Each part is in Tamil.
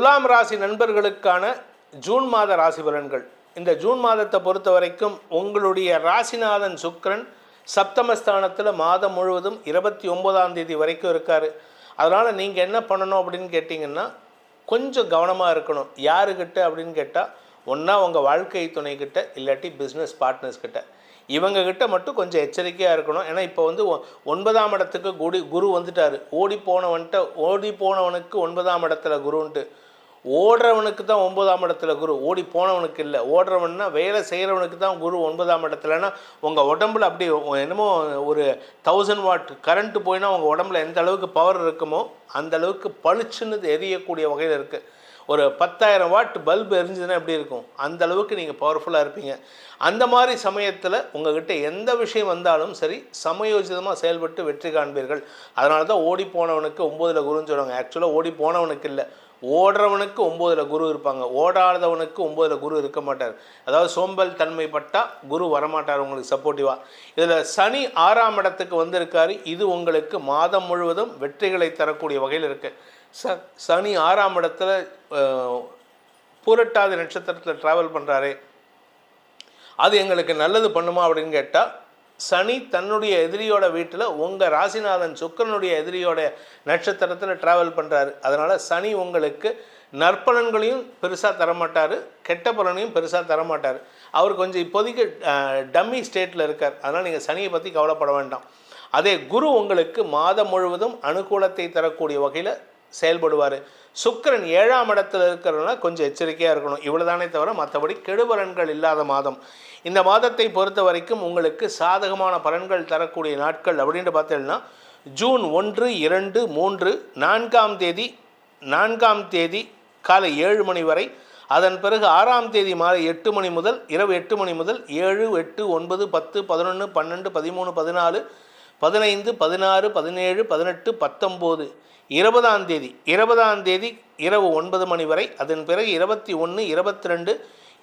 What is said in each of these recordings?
துலாம் ராசி நண்பர்களுக்கான ஜூன் மாத ராசி பலன்கள். இந்த ஜூன் மாதத்தை பொறுத்த வரைக்கும் உங்களுடைய ராசிநாதன் சுக்கரன் சப்தமஸ்தானத்தில் மாதம் முழுவதும் இருபத்தி ஒன்பதாம் தேதி வரைக்கும் இருக்கார். அதனால் நீங்கள் என்ன பண்ணணும் அப்படின்னு கேட்டிங்கன்னா கொஞ்சம் கவனமாக இருக்கணும். யாருக்கிட்ட அப்படின்னு கேட்டால் ஒன்றா உங்கள் வாழ்க்கை துணைக்கிட்ட இல்லாட்டி பிஸ்னஸ் பார்ட்னர்ஸ் கிட்ட. மட்டும் கொஞ்சம் எச்சரிக்கையாக இருக்கணும். ஏன்னா இப்போ வந்து ஒன்பதாம் இடத்துக்கு குடி குரு வந்துட்டார். ஓடி போனவன்ட்ட ஓடி போனவனுக்கு ஒன்பதாம் இடத்துல குருன்ட்டு. ஓடுறவனுக்கு தான் ஒன்பதாம் இடத்துல குரு ஓடி போனவனுக்கு இல்லை. ஓடுறவன்னா வேலை செய்கிறவனுக்கு தான் குரு ஒன்பதாம் இடத்துலனா உங்கள் உடம்புல அப்படி என்னமோ ஒரு தௌசண்ட் வாட் கரண்ட்டு போயினா உங்கள் உடம்புல எந்த அளவுக்கு பவர் இருக்குமோ அந்த அளவுக்கு பளிச்சுன்னு எரியக்கூடிய வகையில் இருக்குது ஒரு பத்தாயிரம் வாட் பல்பு எரிஞ்சதுன்னா எப்படி இருக்கும்? அந்த அளவுக்கு நீங்கள் பவர்ஃபுல்லாக இருப்பீங்க. அந்த மாதிரி சமயத்தில் உங்ககிட்ட எந்த விஷயம் வந்தாலும் சரி சமயோஜிதமாக செயல்பட்டு வெற்றி காண்பீர்கள். அதனால தான் ஓடி போனவனுக்கு ஒம்போதில் குருன்னு சொல்லுவாங்க. ஆக்சுவலாக ஓடி போனவனுக்கு இல்லை. ஓடுறவனுக்கு ஒம்போதில் குரு இருப்பாங்க. ஓடாதவனுக்கு ஒம்போதில் குரு இருக்க மாட்டார். அதாவது சோம்பல் தன்மைப்பட்டால் குரு வரமாட்டார் உங்களுக்கு சப்போர்ட்டிவாக இதில் சனி ஆறாம் இடத்துக்கு வந்திருக்காரு. இது உங்களுக்கு மாதம் முழுவதும் வெற்றிகளை தரக்கூடிய வகையில் இருக்குது ச சனி ஆறாம் இடத்துல புரட்டாத பூரட்டாதி நட்சத்திரத்தில் ட்ராவல் பண்ணுறாரு அது எங்களுக்கு நல்லது பண்ணுமா அப்படின்னு கேட்டால் சனி தன்னுடைய எதிரியோட வீட்டில் உங்கள் ராசிநாதன் சுக்கரனுடைய எதிரியோட நட்சத்திரத்தில் ட்ராவல் பண்ணுறாரு அதனால் சனி உங்களுக்கு நற்பலன்களையும் பெருசாக தரமாட்டார் கெட்ட பலனையும் பெருசாக தரமாட்டார். அவர் கொஞ்சம் இப்போதைக்கு டம்மி ஸ்டேட்டில் இருக்கார். அதனால் நீங்கள் சனியை பற்றி கவலைப்பட வேண்டாம். அதே குரு உங்களுக்கு மாதம் முழுவதும் அனுகூலத்தை தரக்கூடிய வகையில் செயல்படுவார். சுக்கரன் ஏழாம் இடத்துல இருக்கிறதுனால கொஞ்சம் எச்சரிக்கையாக இருக்கணும். இவ்வளோதானே தவிர மற்றபடி கெடுபலன்கள் இல்லாத மாதம். இந்த மாதத்தை பொறுத்த வரைக்கும் உங்களுக்கு சாதகமான பலன்கள் தரக்கூடிய நாட்கள் அப்படின்ட்டு பார்த்தீங்கன்னா ஜூன் ஒன்று இரண்டு மூன்று நான்காம் தேதி நான்காம் தேதி காலை ஏழு மணி வரை அதன் பிறகு ஆறாம் தேதி மாலை எட்டு மணி முதல் இரவு எட்டு மணி முதல் ஏழு எட்டு ஒன்பது பத்து பதினொன்று பன்னெண்டு பதிமூணு பதினாலு பதினைந்து பதினாறு பதினேழு பதினெட்டு பத்தொம்போது இருபதாம் தேதி இருபதாம் தேதி இரவு ஒன்பது மணி வரை அதன் பிறகு இருபத்தி ஒன்று இருபத்தி ரெண்டு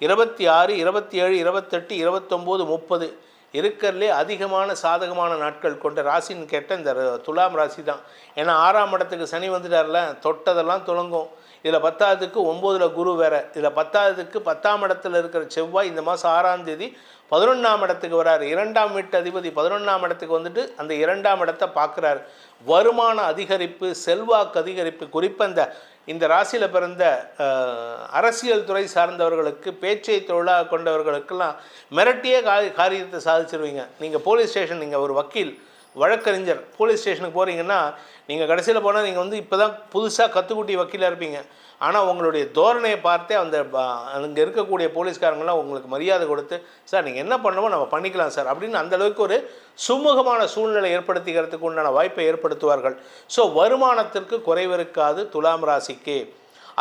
இருபத்தி ஆறு இருபத்தி ஏழு இருபத்தெட்டு இருபத்தொம்போது முப்பது இருக்கிறதுலே அதிகமான சாதகமான நாட்கள் கொண்ட ராசின்னு கேட்ட இந்த துலாம் ராசி தான். ஏன்னா ஆறாம் இடத்துக்கு சனி வந்துட்டார்ல தொட்டதெல்லாம் துளங்கும் இதில் பத்தாவதுக்கு ஒம்போதில் குரு வேற. இதில் பத்தாவதுக்கு பத்தாம் இடத்துல இருக்கிற செவ்வாய் இந்த மாதம் ஆறாம் தேதி பதினொன்றாம் இடத்துக்கு வராரு. இரண்டாம் வீட்டு அதிபதி பதினொன்றாம் இடத்துக்கு வந்துட்டு அந்த இரண்டாம் இடத்தை பார்க்குறாரு. வருமான அதிகரிப்பு செல்வாக்கு அதிகரிப்பு குறிப்பாக இந்த இந்த ராசியில் பிறந்த அரசியல் துறை சார்ந்தவர்களுக்கு பேச்சை தொழிலாக கொண்டவர்களுக்கெல்லாம் மிரட்டியே காரியத்தை சாதிச்சிருவீங்க. நீங்கள் போலீஸ் ஸ்டேஷன் நீங்கள் ஒரு வக்கீல். வழக்கறிஞர் போலீஸ் ஸ்டேஷனுக்கு போகிறீங்கன்னா நீங்கள் கடைசியில் போனால் நீங்கள் வந்து இப்போ தான் புதுசாக கத்துக்குட்டி வக்கீலாக இருப்பீங்க. ஆனால் உங்களுடைய தோரணையை பார்த்தே அந்த அங்கே இருக்கக்கூடிய போலீஸ்காரங்களாம் உங்களுக்கு மரியாதை கொடுத்து சார் நீங்கள் என்ன பண்ணணுமோ நம்ம பண்ணிக்கலாம் சார். அப்படின்னு அந்தளவுக்கு ஒரு சுமூகமான சூழ்நிலை ஏற்படுத்திக்கிறதுக்கு உண்டான வாய்ப்பை ஏற்படுத்துவார்கள். ஸோ வருமானத்திற்கு குறைவு இருக்காது துலாம் ராசிக்கு.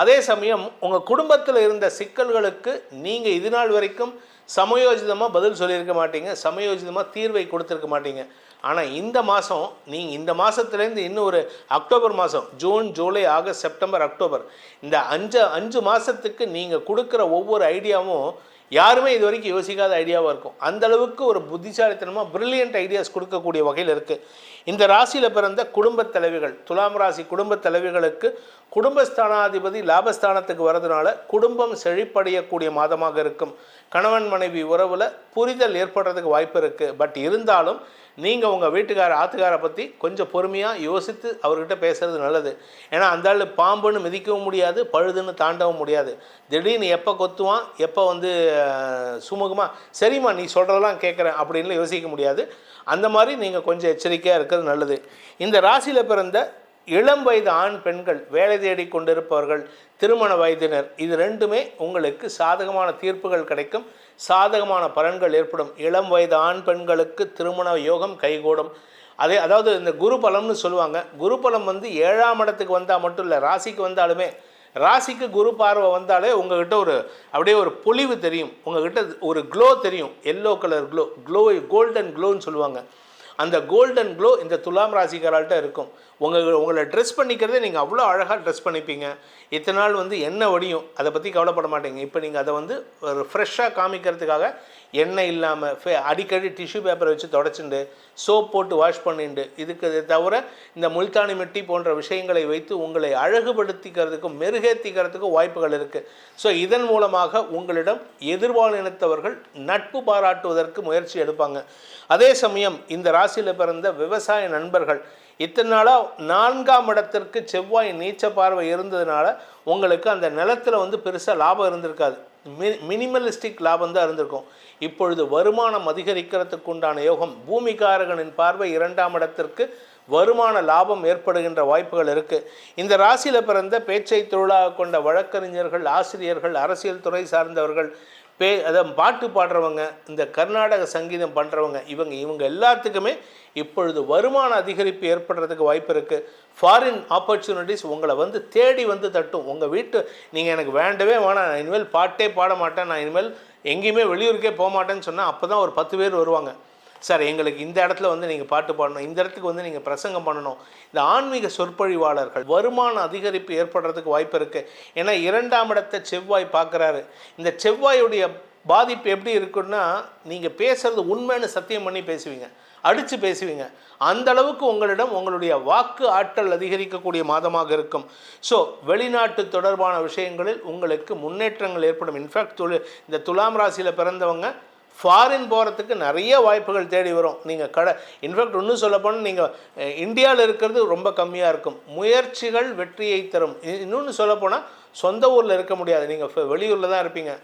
அதே சமயம் உங்கள் குடும்பத்தில் இருந்த சிக்கல்களுக்கு நீங்கள் இது நாள் வரைக்கும் சமயோஜிதமாக பதில் சொல்லியிருக்க மாட்டீங்க. சமயோஜிதமாக தீர்வை கொடுத்துருக்க மாட்டீங்க. ஆனால் இந்த மாதம் நீங்கள் இந்த மாதத்துலேருந்து இன்னும் ஒரு அக்டோபர் மாதம் June July August September October இந்த அஞ்சு அஞ்சு மாதத்துக்கு நீங்கள் கொடுக்குற ஒவ்வொரு ஐடியாவும் யாருமே இது வரைக்கும் யோசிக்காத ஐடியாவாக இருக்கும். அந்தளவுக்கு ஒரு புத்திசாலித்தனமாக பிரில்லியன்ட் ஐடியாஸ் கொடுக்கக்கூடிய வகையில் இருக்குது இந்த ராசியில் பிறந்த குடும்பத் தலைவிகள் துலாம் ராசி குடும்பத் தலைவிகளுக்கு குடும்பஸ்தானாதிபதி லாபஸ்தானத்துக்கு வரதுனால குடும்பம் செழிப்படையக்கூடிய மாதமாக இருக்கும். கணவன் மனைவி உறவில் புரிதல் ஏற்படுறதுக்கு வாய்ப்பு இருக்குது பட் இருந்தாலும் நீங்கள் உங்கள் வீட்டுக்கார ஆத்துக்காரை பற்றி கொஞ்சம் பொறுமையாக யோசித்து அவர்கிட்ட பேசுறது நல்லது. ஏன்னா அந்த ஆள் பாம்புன்னு மிதிக்கவும் முடியாது பழுதுன்னு தாண்டவும் முடியாது. திடீர்னு எப்போ கொத்துவான் எப்போ வந்து சுமூகமாக சரிம்மா நீ சொல்கிறதெல்லாம் கேட்குறேன் அப்படின்னு யோசிக்க முடியாது. அந்த மாதிரி நீங்கள் கொஞ்சம் எச்சரிக்கையாக இருக்கிறது நல்லது. இந்த ராசியில் பிறந்த இளம் வயது ஆண் பெண்கள் வேலை தேடி கொண்டிருப்பவர்கள் திருமண வயதினர் இது ரெண்டுமே உங்களுக்கு சாதகமான தீர்ப்புகள் கிடைக்கும். சாதகமான பலன்கள் ஏற்படும். இளம் வயது ஆண் பெண்களுக்கு திருமண யோகம் கைகூடும். அதே அதாவது இந்த குரு பலம்னு சொல்லுவாங்க. குரு பலம் வந்து ஏழாம் இடத்துக்கு வந்தால் மட்டும் இல்லை ராசிக்கு வந்தாலுமே ராசிக்கு குரு பார்வை வந்தாலே உங்ககிட்ட ஒரு அப்படியே ஒரு பொலிவு தெரியும். உங்ககிட்ட ஒரு க்ளோ தெரியும். Yellow colour glow glow golden க்ளோன்னு சொல்லுவாங்க. அந்த கோல்டன் க்ளோ இந்த துலாம் ராசிக்காரால்கிட்ட இருக்கும். உங்கள் உங்களை ட்ரெஸ் பண்ணிக்கிறதே நீங்கள் அவ்வளோ அழகாக ட்ரெஸ் பண்ணிப்பீங்க. இத்தனை நாள் வந்து எண்ணெய் வடியும் அதை பற்றி கவலைப்பட மாட்டீங்க. இப்போ நீங்கள் அதை வந்து ஒரு ஃப்ரெஷ்ஷாக காமிக்கிறதுக்காக எண்ணெய் இல்லாமல் ஃபே அடிக்கடி டிஷ்யூ பேப்பரை வச்சு தொடச்சுண்டு சோப் போட்டு வாஷ் பண்ணிண்டு இதுக்கு தவிர இந்த முல்தானி மெட்டி போன்ற விஷயங்களை வைத்து உங்களை அழகுபடுத்திக்கிறதுக்கும் மெருகேற்றிக்கிறதுக்கும் வாய்ப்புகள் இருக்குது ஸோ இதன் மூலமாக உங்களிடம் எதிர்பாலினத்தவர்கள் நட்பு பாராட்டுவதற்கு முயற்சி எடுப்பாங்க. அதே சமயம் இந்த ராசியில் பிறந்த விவசாய நண்பர்கள் இத்தனை நாளாக நான்காம் இடத்திற்கு செவ்வாய் நீச்ச பார்வை இருந்ததுனால உங்களுக்கு அந்த நிலத்தில் வந்து பெருசாக லாபம் இருந்திருக்காது. மி மினிமலிஸ்டிக் லாபம் தான் இருந்திருக்கும். இப்பொழுது வருமானம் அதிகரிக்கிறதுக்கு உண்டான யோகம் பூமிகாரகனின் பார்வை இரண்டாம் இடத்திற்கு வருமான லாபம் ஏற்படுகின்ற வாய்ப்புகள் இருக்குது இந்த ராசியில் பிறந்த பேச்சை தொழிலாக கொண்ட வழக்கறிஞர்கள் ஆசிரியர்கள் அரசியல் துறை சார்ந்தவர்கள் பே அதான் பாட்டு பாடுறவங்க இந்த கர்நாடக சங்கீதம் பண்ணுறவங்க இவங்க இவங்க எல்லாத்துக்குமே இப்பொழுது வருமான அதிகரிப்பு ஏற்படுறதுக்கு வாய்ப்பு இருக்குது ஃபாரின் ஆப்பர்ச்சுனிட்டிஸ் உங்களை வந்து தேடி வந்து தட்டும். உங்கள் வீட்டு நீங்கள் எனக்கு வேண்டவே வேணாம். நான் இனிமேல் பாட்டே பாட மாட்டேன். நான் இனிமேல் எங்கேயுமே வெளியூருக்கே போக மாட்டேன்னு சொன்னால் அப்போ தான் ஒரு பத்து பேர் வருவாங்க. சார் எங்களுக்கு இந்த இடத்துல வந்து நீங்கள் பாட்டு பாடணும் இந்த இடத்துக்கு வந்து நீங்கள் பிரசங்கம் பண்ணணும். இந்த ஆன்மீக சொற்பொழிவாளர்கள் வருமான அதிகரிப்பு ஏற்படுறதுக்கு வாய்ப்பு இருக்குது ஏன்னா இரண்டாம் இடத்தை செவ்வாய் பார்க்குறாரு. இந்த செவ்வாயுடைய பாதிப்பு எப்படி இருக்குன்னா நீங்கள் பேசுகிறது உண்மைன்னு சத்தியம் பண்ணி பேசுவீங்க. அடித்து பேசுவீங்க. அந்த அளவுக்கு உங்களிடம் உங்களுடைய வாக்கு ஆற்றல் அதிகரிக்கக்கூடிய மாதமாக இருக்கும். ஸோ வெளிநாட்டு தொடர்பான விஷயங்களில் உங்களுக்கு முன்னேற்றங்கள் ஏற்படும். இன்ஃபேக்ட் தொழில் இந்த துலாம் ராசியில் பிறந்தவங்க ஃபாரின் போகிறதுக்கு நிறைய வாய்ப்புகள் தேடி வரும். நீங்கள் கடை இன்ஃபேக்ட் ஒன்றும் சொல்லப்போனால் நீங்கள் இந்தியாவில் இருக்கிறது ரொம்ப கம்மியாக இருக்கும். முயற்சிகள் வெற்றியை தரும். இ- இன்னொன்று சொல்லப்போனால் சொந்த ஊரில் இருக்க முடியாது. நீங்கள் வெளியூரில் தான் இருப்பீங்க.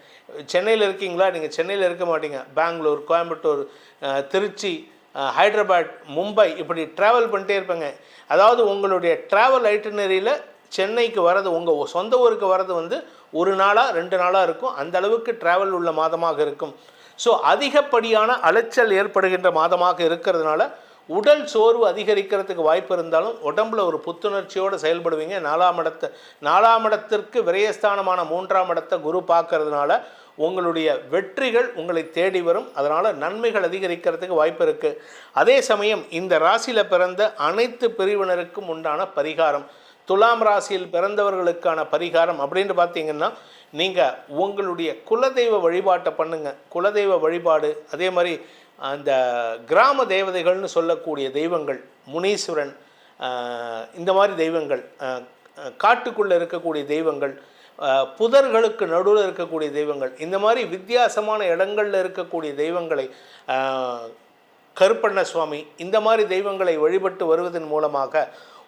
சென்னையில் இருக்கீங்களா? நீங்கள் சென்னையில் இருக்க மாட்டீங்க. பெங்களூர் கோயம்புத்தூர் திருச்சி ஹைதராபாத் மும்பை இப்படி ட்ராவல் பண்ணிட்டே இருப்பேங்க. அதாவது உங்களுடைய ட்ராவல் ஐட்டனரியில் சென்னைக்கு வரது உங்கள் சொந்த ஊருக்கு வரது வந்து ஒரு நாளாக ரெண்டு நாளாக இருக்கும். அந்த அளவுக்கு ட்ராவல் உள்ள மாதமாக இருக்கும். ஸோ அதிகப்படியான அலைச்சல் ஏற்படுகின்ற மாதமாக இருக்கிறதுனால உடல் சோர்வு அதிகரிக்கிறதுக்கு வாய்ப்பு இருந்தாலும் உடம்புல ஒரு புத்துணர்ச்சியோடு செயல்படுவீங்க. நாலாம் இடத்தை நாலாம் இடத்திற்கு விரயஸ்தானமான மூன்றாம் இடத்தை குரு பார்க்கறதுனால உங்களுடைய வெற்றிகள் உங்களை தேடி வரும். அதனால் நன்மைகள் அதிகரிக்கிறதுக்கு வாய்ப்பு இருக்குது அதே சமயம் இந்த ராசியில் பிறந்த அனைத்து பிரிவினருக்கும் உண்டான பரிகாரம் துலாம் ராசியில் பிறந்தவர்களுக்கான பரிகாரம் அப்படின்னு பார்த்தீங்கன்னா நீங்கள் உங்களுடைய குலதெய்வ வழிபாட்டை பண்ணுங்கள் குலதெய்வ வழிபாடு அதே மாதிரி அந்த கிராம தேவதைகள்னு சொல்லக்கூடிய தெய்வங்கள் முனீஸ்வரன் இந்த மாதிரி தெய்வங்கள் காட்டுக்குள்ளே இருக்கக்கூடிய தெய்வங்கள் புதர்களுக்கு நடுவில் இருக்கக்கூடிய தெய்வங்கள் இந்த மாதிரி வித்தியாசமான இடங்களில் இருக்கக்கூடிய தெய்வங்களை கருப்பண்ண சுவாமி இந்த மாதிரி தெய்வங்களை வழிபட்டு வருவதன் மூலமாக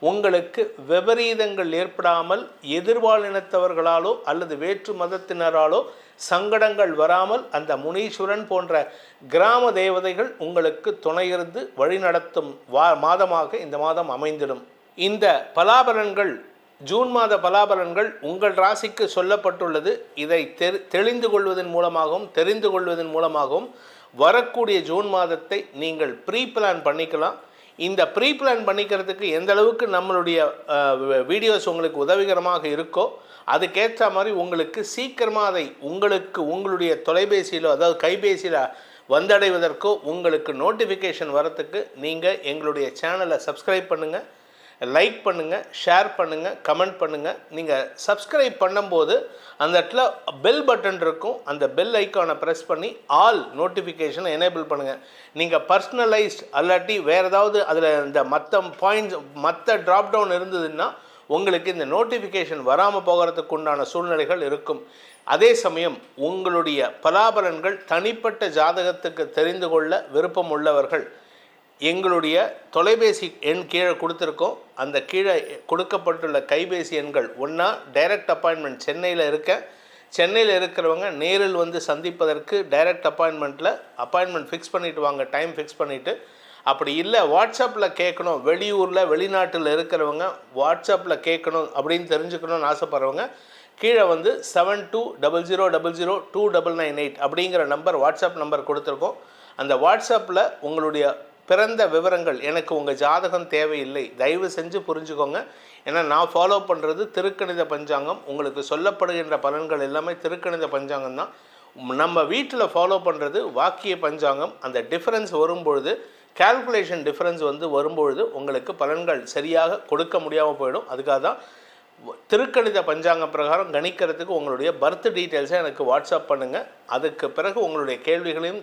உங்களுக்கு விபரீதங்கள் ஏற்படாமல் எதிர்வாழினத்தவர்களாலோ அல்லது வேற்று மதத்தினராலோ சங்கடங்கள் வராமல் அந்த முனீஸ்வரன் போன்ற கிராம தேவதைகள் உங்களுக்கு துணையிருந்து வழிநடத்தும் வா மாதமாக இந்த மாதம் அமைந்திடும். இந்த பலாபலன்கள் ஜூன் மாத பலாபலன்கள் உங்கள் ராசிக்கு சொல்லப்பட்டுள்ளது. இதை தெரி தெளிந்து கொள்வதன் மூலமாகவும் தெரிந்து கொள்வதன் மூலமாகவும் வரக்கூடிய ஜூன் மாதத்தை நீங்கள் ப்ரீ பிளான் பண்ணிக்கலாம். இந்த ப்ரீ பிளான் பண்ணிக்கிறதுக்கு எந்த அளவுக்கு நம்மளுடைய வீடியோஸ் உங்களுக்கு உதவிகரமாக இருக்கோ அதுக்கேற்ற மாதிரி உங்களுக்கு சீக்கிரமாக அதை உங்களுக்கு உங்களுடைய தொலைபேசியிலோ அதாவது கைபேசியில் வந்தடைவதற்கோ உங்களுக்கு நோட்டிஃபிகேஷன் வரத்துக்கு நீங்கள் எங்களுடைய சேனலை சப்ஸ்கிரைப் பண்ணுங்கள் லைக் பண்ணுங்கள் ஷேர் பண்ணுங்கள் கமெண்ட் பண்ணுங்கள் நீங்கள் சப்ஸ்கிரைப் பண்ணும்போது அந்த இடத்துல பெல் பட்டன் இருக்கும். அந்த பெல் ஐக்கானை ப்ரெஸ் பண்ணி ஆல் நோட்டிஃபிகேஷனை எனேபிள் பண்ணுங்கள் நீங்கள் பர்சனலைஸ்ட் அல்லாட்டி வேறு ஏதாவது அதில் இந்த மற்ற பாயிண்ட்ஸ் மற்ற ட்ராப் டவுன் இருந்ததுன்னா உங்களுக்கு இந்த நோட்டிஃபிகேஷன் வராமல் போகிறதுக்கு உண்டான சூழ்நிலைகள் இருக்கும். அதே சமயம் உங்களுடைய பலாபலன்கள் தனிப்பட்ட ஜாதகத்துக்கு தெரிந்து கொள்ள விருப்பம் உள்ளவர்கள் எங்களுடைய தொலைபேசி எண் கீழே கொடுத்துருக்கோம். அந்த கீழே கொடுக்கப்பட்டுள்ள கைபேசி எண்கள் ஒன்றா டைரக்ட் அப்பாயின்மெண்ட் சென்னையில் இருக்க. சென்னையில் இருக்கிறவங்க நேரில் வந்து சந்திப்பதற்கு டைரக்ட் அப்பாயின்மெண்ட்டில் அப்பாயின்மெண்ட் ஃபிக்ஸ் பண்ணிட்டு வாங்க டைம் ஃபிக்ஸ் பண்ணிவிட்டு அப்படி இல்லை வாட்ஸ்அப்பில் கேட்கணும். வெளியூரில் வெளிநாட்டில் இருக்கிறவங்க வாட்ஸ்அப்பில் கேட்கணும் அப்படின்னு தெரிஞ்சுக்கணும்னு ஆசைப்பட்றவங்க கீழே வந்து seven two double zero double zero two double nine eight அப்படிங்கிற நம்பர் வாட்ஸ்அப் நம்பர் கொடுத்துருக்கோம். அந்த வாட்ஸ்அப்பில் உங்களுடைய பிறந்த விவரங்கள். எனக்கு உங்கள் ஜாதகம் தேவையில்லை. தயவு செஞ்சு புரிஞ்சுக்கோங்க. ஏன்னா நான் ஃபாலோ பண்ணுறது திருக்கணித பஞ்சாங்கம். உங்களுக்கு சொல்லப்படுகின்ற பலன்கள் எல்லாமே திருக்கணித பஞ்சாங்கம் தான். நம்ம வீட்டில் ஃபாலோ பண்ணுறது வாக்கிய பஞ்சாங்கம். அந்த டிஃப்ரென்ஸ் வரும்பொழுது கால்குலேஷன் டிஃப்ரென்ஸ் வந்து வரும்பொழுது உங்களுக்கு பலன்கள் சரியாக கொடுக்க முடியாமல் போயிடும். அதுக்காக தான் திருக்கணித பஞ்சாங்க பிரகாரம் கணிக்கிறதுக்கு உங்களுடைய பர்த் டீட்டெயில்ஸை எனக்கு வாட்ஸ்அப் பண்ணுங்கள் அதுக்கு பிறகு உங்களுடைய கேள்விகளையும்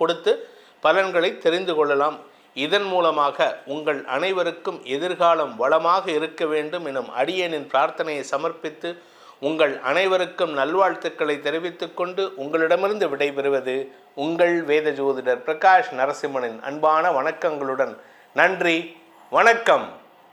கொடுத்து பலன்களை தெரிந்து கொள்ளலாம். இதன் மூலமாக உங்கள் அனைவருக்கும் எதிர்காலம் வளமாக இருக்க வேண்டும் எனும் அடியனின் பிரார்த்தனையை சமர்ப்பித்து உங்கள் அனைவருக்கும் நல்வாழ்த்துக்களை தெரிவித்துக் கொண்டு உங்களிடமிருந்து விடைபெறுவது உங்கள் வேத ஜோதிடர் பிரகாஷ் நரசிம்மனின் அன்பான வணக்கங்களுடன். நன்றி. வணக்கம்.